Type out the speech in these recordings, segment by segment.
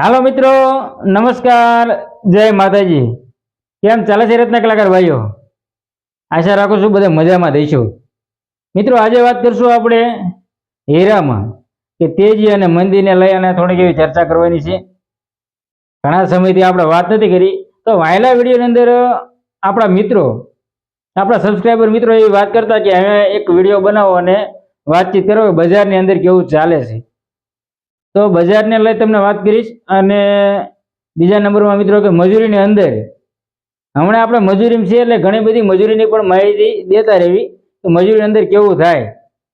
હાલો મિત્રો, નમસ્કાર, જય માતાજી. કેમ ચાલે છે રત્ન કલાકાર ભાઈઓ? આશા રાખું છું બધા મજામાં દઈશું. મિત્રો, આજે વાત કરશું આપણે હીરામાં, કે તેજી અને મંદીને લઈ અને થોડીક એવી ચર્ચા કરવાની છે. ઘણા સમયથી આપણે વાત નથી કરી, તો વાયલા વિડીયોની અંદર આપણા મિત્રો, આપણા સબસ્ક્રાઈબર મિત્રો એવી વાત કરતા કે હવે એક વીડિયો બનાવો અને વાતચીત કરો, બજારની અંદર કેવું ચાલે છે. તો બજારને લઈ તમને વાત કરીશ અને બીજા નંબરમાં મિત્રો કે મજૂરીની અંદર. હમણાં આપણે મજૂરી છે એટલે ઘણી બધી મજૂરીની પણ માહિતી દેતા રહેવી. તો મજૂરી અંદર કેવું થાય?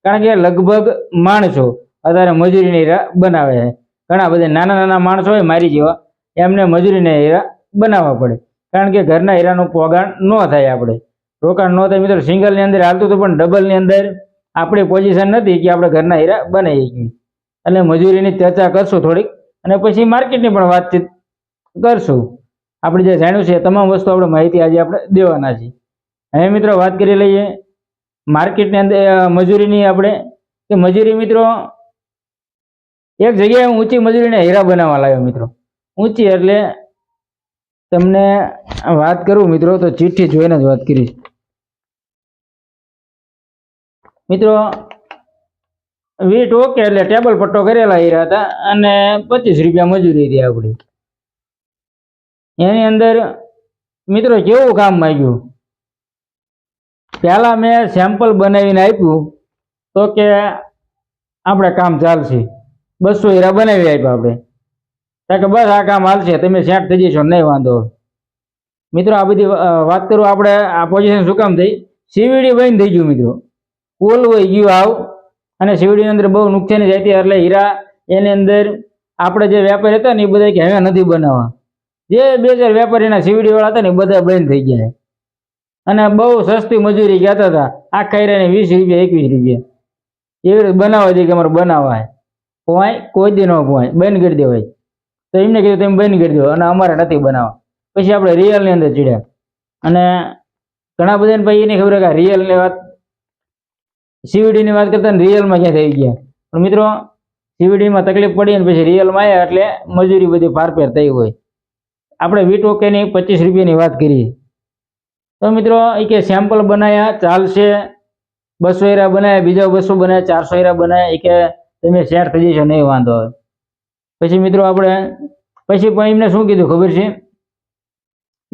કારણ કે લગભગ માણસો અત્યારે મજૂરીની હીરા બનાવે છે. ઘણા બધા નાના નાના માણસો હોય મારી જેવા, એમને મજૂરીના હીરા બનાવવા પડે. કારણ કે ઘરના હીરાનું પોગાણ ન થાય આપણે. રોકાણ ન થાય. મિત્રો, સિંગલની અંદર હાલતું હતું પણ ડબલની અંદર આપણી પોઝિશન નથી કે આપણે ઘરના હીરા બનાવી શકીએ. એટલે મજૂરીની ચર્ચા કરશું થોડીક અને પછી માર્કેટની પણ વાતચીત કરશું. આપણે જે જાણ્યું છે તમામ વસ્તુ આપણે માહિતી આજે આપણે દેવાના છીએ. હવે મિત્રો વાત કરી લઈએ માર્કેટની અંદર મજૂરીની આપણે કે મજૂરી મિત્રો, એક જગ્યાએ હું ઊંચી મજૂરીને હીરા બનાવવા લાવ્યો મિત્રો. ઊંચી એટલે તમને વાત કરું મિત્રો તો ચિઠ્ઠી જોઈને જ વાત કરીશ. મિત્રો વીટ ઓકે એટલે ટેબલ પટ્ટો કરેલા હીરા હતા અને પચીસ રૂપિયા મજૂરી હતી આપણી. એની અંદર મિત્રો કેવું કામ માંગ્યું? પહેલા મેં સેમ્પલ બનાવીને આપ્યું તો કે આપણે કામ ચાલશે. બસો હીરા બનાવી આપ્યા આપણે. કારણ કે બસ આ કામ હાલશે, તમે સેટ થઈ જશો, નહીં વાંધો. મિત્રો આ બધી વાત કરું આપણે, આ પોઝિશન શું કામ થઈ? સીવીડી બંધ થઈ ગયું મિત્રો. પુલ વહી ગયું આવ. અને સીવડીની અંદર બહુ નુકસાની જતી એટલે હીરા એની અંદર આપણે જે વેપારી હતા ને એ બધા કે હવે નથી બનાવવા. જે બે ચાર વેપારીના શિવડીવાળા હતા ને એ બધા બંધ થઈ ગયા અને બહુ સસ્તી મજૂરી કહેતા હતા આખા હીરાને વીસ રૂપિયા, એકવીસ રૂપિયા. એવી રીતે બનાવવા દે કે અમારે બનાવવા પોવાય કોઈ દી ન પોવાય બંધ કરી દેવાય. તો એમને કીધું તમે બંધ કરી દો, અને અમારે નથી બનાવવા. પછી આપણે રિયલની અંદર ચીડ્યા. અને ઘણા બધાને પછી એને ખબર કે રિયલની વાત સીવીડીની વાત કરતા રિયલમાં ક્યાં થઈ ગયા? પણ મિત્રો, સીવીડીમાં તકલીફ પડી અને પછી રિયલમાં આવ્યા એટલે મજૂરી બધી પારપેર થઈ હોય. આપણે વીટ ઓકેની પચીસ રૂપિયાની વાત કરીએ. તો મિત્રો એ કે સેમ્પલ બનાવ્યા ચાલશે. બસો હીરા બનાવ્યા બીજા બસો બનાવ્યા ચારસો હીરા બનાવ્યા એ કે તમે શેર થઈ જશો, નહીં વાંધો આવે. પછી મિત્રો આપણે, પછી પણ એમને શું કીધું ખબર છે?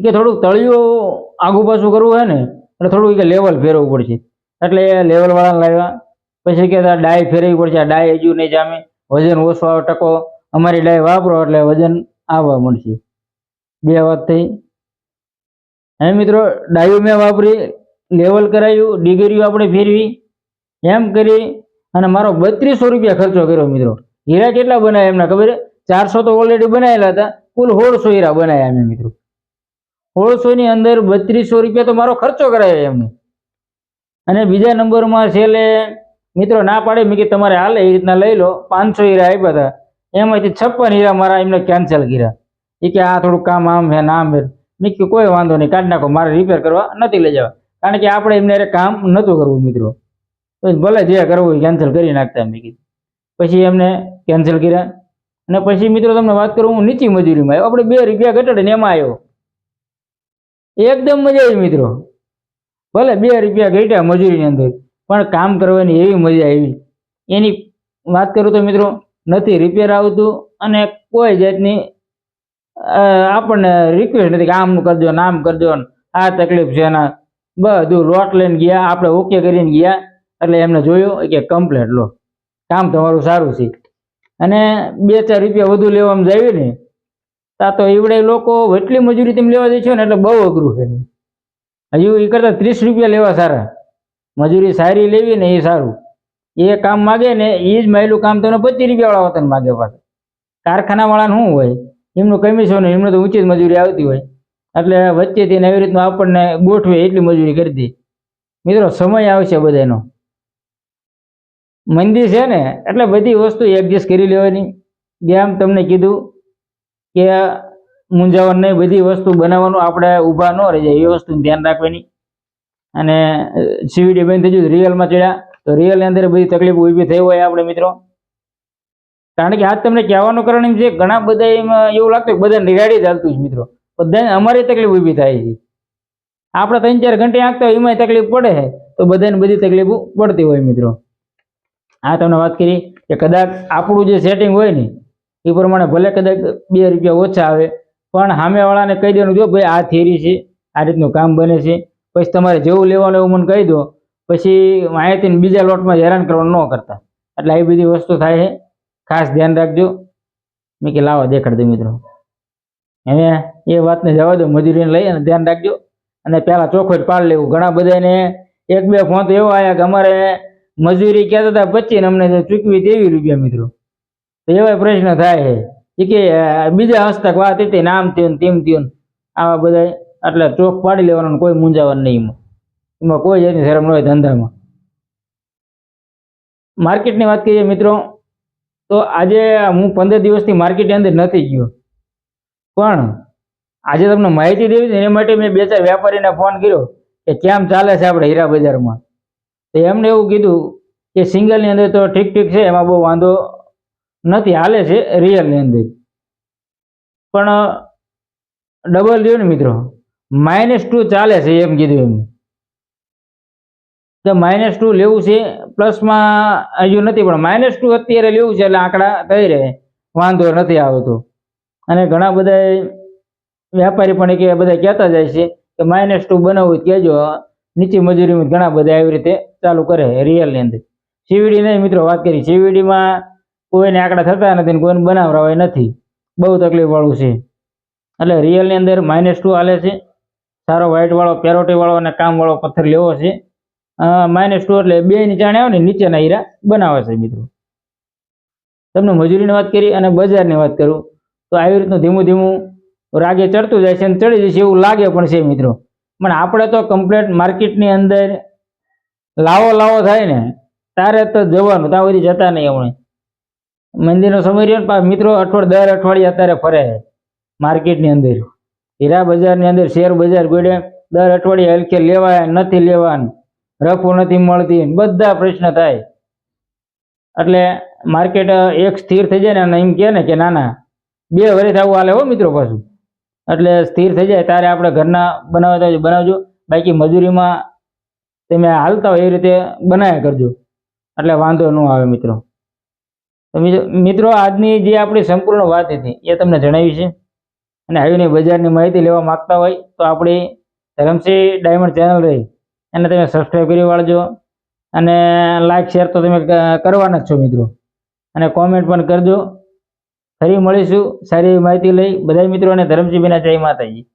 કે થોડુંક તળિયું આગુ પાછું કરવું હોય ને, એટલે થોડું કે લેવલ ફેરવવું પડશે. એટલે એ લેવલ લાવ્યા. પછી કહેતા ડાય ફેરવી પડશે. આ ડાય હજુ નહીં જામે. વજન ઓછો આવે ટકો. અમારી ડાય વાપરો એટલે વજન આવવા મળશે. બે વાત થઈ. હે મિત્રો, ડાયું મેં વાપરી લેવલ કરાયું ડિગ્રીઓ આપણે ફેરવી. એમ કરી અને મારો બત્રીસો રૂપિયા ખર્ચો કર્યો મિત્રો. હીરા કેટલા બનાવ્યા એમને ખબર? ચારસો તો ઓલરેડી બનાવેલા હતા. કુલ સોળસો હીરા બનાવ્યા અમે મિત્રો. સોળસો ની અંદર બત્રીસો રૂપિયા તો મારો ખર્ચો કરાયો એમને. અને બીજા નંબરમાં છેલ્લે, મિત્રો ના પાડે મેં કે તમારે હાલ એ રીતના લઈ લો. પાંચસો હીરા આપ્યા હતા. એમાંથી છપ્પન હીરા મારા એમને કેન્સલ કર્યા. એ કે, આ થોડું કામ આમ હે નામ હે. મેં કે કોઈ વાંધો નહીં, કાઢી નાખો, મારે રિપેર કરવા નથી લઈ જવા. કારણ કે આપણે એમને અરે કામ નહોતું કરવું, મિત્રો. ભલે જે કરવું એ કેન્સલ કરી નાખતા મેં કીધું. પછી એમને કેન્સલ કર્યા. અને પછી, મિત્રો, તમને વાત કરું, હું નીચી મજૂરીમાં આવ્યો. આપણે બે રૂપિયા ઘટાડીને એમાં આવ્યો. એકદમ મજા આવી, મિત્રો. ભલે બે રૂપિયા ઘટ્યા મજૂરીની અંદર, પણ કામ કરવાની એવી મજા આવી. એની વાત કરું તો મિત્રો, નથી રિપેર આવતું અને કોઈ જાતની આપણને રિક્વેસ્ટ નથી કે આમનું કરજો નામ કરજો આ તકલીફ છે ને બધું લોટ લઈને ગયા, આપણે ઓકે કરીને ગયા, એટલે એમને જોયું કે કમ્પ્લેટ લો. કામ તમારું સારું છે. અને બે ચાર રૂપિયા વધુ લેવામાં જાય ને, તા તો એવડે લોકો એટલી મજૂરી તેમ લેવા દેશો ને એટલે બહુ અઘરું છે. હજુ એ કરતાં ત્રીસ રૂપિયા લેવા સારા. મજૂરી સારી લેવી ને એ સારું. એ કામ માગે ને એ જ માયલું કામ તમને પચીસ રૂપિયાવાળા વતન માગે પાછું. કારખાનાવાળાને શું હોય? એમનું કમિશન એમને તો ઊંચી જ મજૂરી આવતી હોય. એટલે વચ્ચેથી એવી રીતનું આપણને ગોઠવે એટલી મજૂરી કરી દે. મિત્રો, સમય આવશે બધાનો. મંદી છે ને, એટલે બધી વસ્તુ એડજસ્ટ કરી લેવાની. જેમ તમને કીધું કે મૂંઝાવણ નહીં, બધી વસ્તુ બનાવવાનું આપણે ઊભા ન રહી જાય, એ વસ્તુનું ધ્યાન રાખવાની. અને સીવીડી બંધ થઈ ગયું, રિયલમાં ચડ્યા. તો રિયલની અંદર બધી તકલીફ ઊભી થઈ હોય આપણે મિત્રો. કારણ કે આજ તમને કહેવાનું કારણ એમ છે ઘણા બધા એમાં, એવું લાગતું કે બધાને રિગાડી ચાલતું છે મિત્રો. બધાને અમારી તકલીફ ઊભી થાય છે. આપણે ત્રણ ચાર ઘંટે આંકતા હોય એમાંય તકલીફ પડે છે. તો બધાને બધી તકલીફ પડતી હોય મિત્રો. આ તમને વાત કરી કે કદાચ આપણું જે સેટિંગ હોય ને, એ પ્રમાણે ભલે કદાચ બે રૂપિયા ઓછા આવે પણ સામેવાળાને કહી દેવાનું, જો ભાઈ આ થિયરી છે, આ રીતનું કામ બને છે, પછી તમારે જેવું લેવાનું એવું મને કહી દો, પછી માહિતીને બીજા લોટમાં હેરાન કરવાનું ન કરતા. એટલે આવી બધી વસ્તુ થાય છે. ખાસ ધ્યાન રાખજો. મેં કે લાવો, દેખાડ દો મિત્રો. હવે એ વાતને જવા દો, મજૂરીને લઈ અને ધ્યાન રાખજો. અને પહેલાં ચોખ્ખો પાડ લેવું. ઘણા બધાને એક બે ફોન તો એવો આવ્યા કે અમારે મજૂરી કહેતા હતા પચીને અમને ચૂકવી તેવી રૂપિયા મિત્રો. તો એવા પ્રશ્ન થાય છે. એ કે બીજા હસ્તક વાત હતી ને આમ થયું તેમ થયું આવા બધા એટલે ચોખ પાડી લેવાનો કોઈ મૂંઝાવાનું નહીં એમાં. એમાં કોઈ જાતની શરમ ન હોય ધંધામાં. માર્કેટની વાત કરીએ મિત્રો, તો આજે હું પંદર દિવસથી માર્કેટની અંદર નથી ગયો. પણ આજે તમને માહિતી દેવી છે એના માટે મેં બે ચાર વેપારીને ફોન કર્યો કે કેમ ચાલે છે આપણે હીરા બજારમાં. તો એમને એવું કીધું કે સિંગલની અંદર તો ઠીક ઠીક છે, એમાં બહુ વાંધો નથી, હાલે છે રિયલની અંદર પણ ડબલ રહ્યું ને મિત્રો. માઇનસ ટુ ચાલે છે, એમ કીધું એમને. તો માઇનસ ટુ લેવું છે પ્લસમાં હજુ નથી, પણ માઇનસ ટુ અત્યારે લેવું છે, એટલે આંકડા થઈ રહે. વાંધો નથી આવતો. અને ઘણા બધા વેપારી પણ કે બધા કહેતા જાય છે કે માઇનસ ટુ બનાવવું કહેજો નીચી મજૂરીમાં ઘણા બધા આવી રીતે ચાલુ કરે રિયલની અંદર સીવીડી નહીં, મિત્રો, વાત કરી. સીવીડીમાં કોઈને આંકડા થતા નથી કોઈને બનાવરાવાય નથી. બહુ તકલીફવાળું છે. એટલે રિયલની અંદર માઇનસ ટુ હાલે છે. સારો વ્હાઇટવાળો વાળો પેરોટી અને કામવાળો પથ્થર લેવો છે. માઇનસ ટુ એટલે બે ની જાણે આવે ને નીચેના હીરા બનાવે છે મિત્રો. તમને મજૂરીની વાત કરી અને બજારની વાત કરું, તો આવી રીતનું ધીમું ધીમું રાગે ચડતું જાય છે અને ચડી જશે એવું લાગે પણ છે મિત્રો. પણ આપણે તો કમ્પ્લેટ માર્કેટની અંદર લાવો લાવો થાય ને, તારે તો જવાનું ત્યાં સુધી જતા નહીં હમણે મંદિરનો સમય રહ્યો ને મિત્રો અઠવાડ દર અઠવાડિયે અત્યારે ફરે માર્કેટની અંદર. હીરા બજારની અંદર શેર બજાર ગોડે દર અઠવાડિયે હલકે લેવાય, નથી લેવાનું રફો નથી મળતી બધા પ્રશ્ન થાય. એટલે માર્કેટ એક સ્થિર થઈ જાય ને એમ કહે ને કે ના ના બે વર્ષ આવું હાલે હો મિત્રો પાછું. એટલે સ્થિર થઈ જાય ત્યારે આપણે ઘરના બનાવતા હોય બનાવજો. બાકી મજૂરીમાં તમે હાલતા હોય એ રીતે બનાવ્યા કરજો. એટલે વાંધો ન આવે મિત્રો. તો મિત્રો- આજની જે આપણી સંપૂર્ણ વાત હતી, એ તમને જણાવી છે. અને આવીને બજારની માહિતી લેવા માગતા હોય, તો આપણી ધરમસિંહ ડાયમંડ ચેનલ રહી, એને તમે સબસ્ક્રાઈબ કરી વાળજો. અને લાઇક શેર તો તમે કરવાના જ છો, મિત્રો. અને કોમેન્ટ પણ કરજો. ફરી મળીશું. સારી એવી માહિતી લઈ. બધા મિત્રોને ધરમસિંહભાઈના જય માતાજી.